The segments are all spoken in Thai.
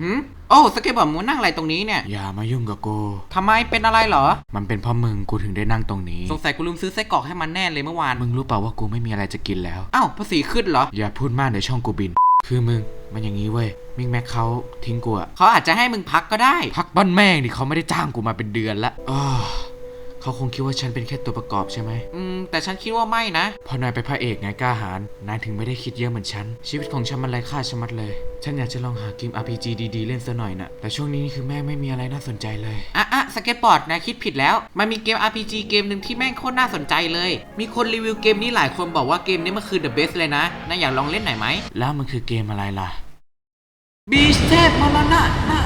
หืมโอ้สเก็ตบอร์ดมึงนั่งอะไรตรงนี้เนี่ย อย่ามายุ่งกับกูทำไมเป็นอะไรเหรอ มันเป็นเพราะมึงกูถึงได้นั่งตรงนี้ สงสัยกูลืมซื้อไส้กรอกให้มันแน่เลยเมื่อวาน มึงรู้เปล่าว่ากูไม่มีอะไรจะกินแล้ว อ้าวภาษีขึ้นเหรอ อย่าพูดมากเดี๋ยวช่องกูบิน คือมึงมันอย่างนี้เว้ย มิกแม็กเขาทิ้งกูอะเขาอาจจะให้มึงพักก็ได้ พักบ้านแม่งดิเขาไม่ได้จ้างกูมาเป็นเดือนละอ้อ เขาคงคิดว่าฉันเป็นแค่ตัวประกอบใช่ไหมอืม แต่ฉันคิดว่าไม่นะ พอนายไปนพระเอกไงกล้าหาญนายถึงไม่ได้คิดเยอะเหมือนฉัน ชีวิตของฉันมันไร้ค่าชะมัดเลย ฉันอยากจะลองหาเกม RPG ดีๆ เล่นซะหน่อยนะแต่ช่วงนี้นี่คือแม่งไม่มีอะไรน่าสนใจเลย อะอะสเก็ตบอร์ดนะคิดผิดแล้ว มันมีเกม RPG เกมหนึ่งที่แม่งโคตรน่าสนใจเลย มีคนรีวิวเกมนี้หลายคนบอกว่าเกมนี้มันคือ the best เลยนะนายอยากลองเล่นหน่อยไหมแล้วมันคือเกมอะไรล่ะบีสเทพมรณะนะนะนะเ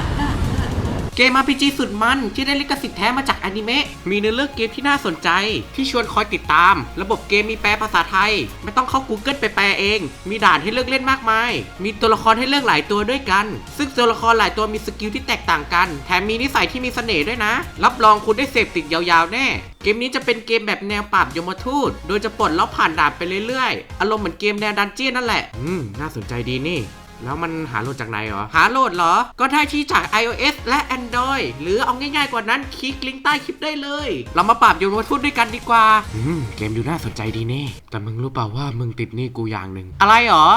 กม RPG สุดมันที่ได้ลิขสิทธิ์แท้มาจากอนิเมะ มีเนื้อเรื่องเกมที่น่าสนใจ ที่ชวนคอยติดตาม ระบบเกมมีแปลภาษาไทย ไม่ต้องเข้า Google ไปแปลเอง มีด่านให้เลือกเล่นมากมาย มีตัวละครให้เลือกหลายตัวด้วยกัน ซึ่งตัวละครหลายตัวมีสกิลที่แตกต่างกัน แถมมีนิสัยที่มีเสน่ห์ด้วยนะ รับรองคุณได้เสพติดยาวๆแน่ เกมนี้จะเป็นเกมแบบแนวปราบยมทูต โดยจะปลดล็อกผ่านด่านไปเรื่อยๆ อารมณ์เหมือนเกมแนวดันเจี้ยนนั่นแหละ อืม น่าสนใจดีนี่ แล้วมันหาโหลดจากไหนเหรอ หาโหลดเหรอ ก็ได้ที่จาก iOS และ Android หรือเอาง่ายๆกว่านั้นคลิกลิงก์ใต้คลิปได้เลย เรามาปราบโยนวัตถุด้วยกันดีกว่า อืม เกมดูน่าสนใจดีนี่ แต่มึงรู้เปล่าว่ามึงติดหนี่กูอย่างหนึ่ง อะไรเหรอ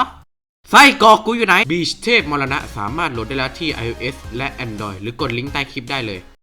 ไส้กรอกกูอยู่ไหนบีชเทพมรณะสามารถโหลดได้แล้วที่ iOS และ Android หรือกดลิงก์ใต้คลิปได้เลย